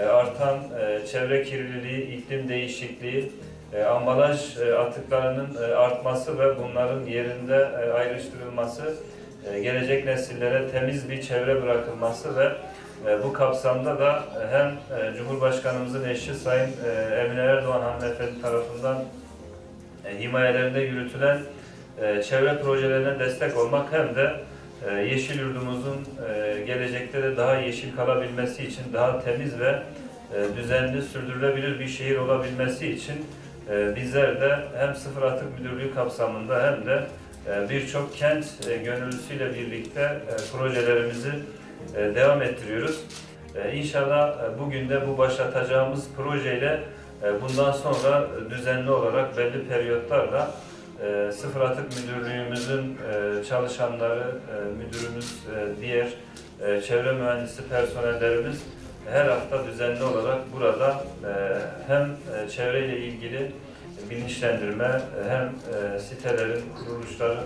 artan e, çevre kirliliği, iklim değişikliği, e, ambalaj e, atıklarının e, artması ve bunların yerinde e, ayrıştırılması, e, gelecek nesillere temiz bir çevre bırakılması ve e, bu kapsamda da e, hem e, Cumhurbaşkanımızın eşi Sayın e, Emine Erdoğan hanımefendi tarafından e, himayelerinde yürütülen e, çevre projelerine destek olmak hem de e, Yeşil Yurdumuzun e, gelecekte de daha yeşil kalabilmesi için, daha temiz ve e, düzenli, sürdürülebilir bir şehir olabilmesi için e, bizler de hem Sıfır Atık Müdürlüğü kapsamında hem de birçok kent gönüllüsüyle birlikte projelerimizi devam ettiriyoruz. İnşallah bugün de bu başlatacağımız projeyle bundan sonra düzenli olarak belli periyotlarla e, Sıfır Atık Müdürlüğümüzün e, çalışanları, e, müdürümüz, e, diğer e, çevre mühendisi personellerimiz her hafta düzenli olarak burada e, hem e, çevreyle ilgili bilinçlendirme hem e, sitelerin, kuruluşların,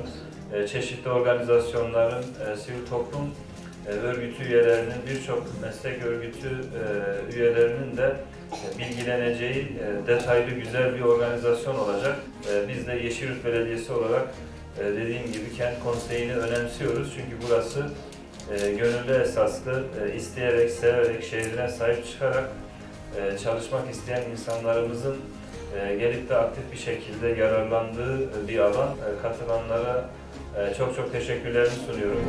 e, çeşitli organizasyonların, e, sivil toplum örgütü üyelerinin, birçok meslek örgütü üyelerinin de bilgileneceği detaylı güzel bir organizasyon olacak. Biz de Yeşilyurt Belediyesi olarak dediğim gibi kent konseyini önemsiyoruz. Çünkü burası gönüllü esaslı, isteyerek, severek, şehrine sahip çıkarak çalışmak isteyen insanlarımızın gelip de aktif bir şekilde yararlandığı bir alan. Katılanlara çok çok teşekkürlerimi sunuyorum.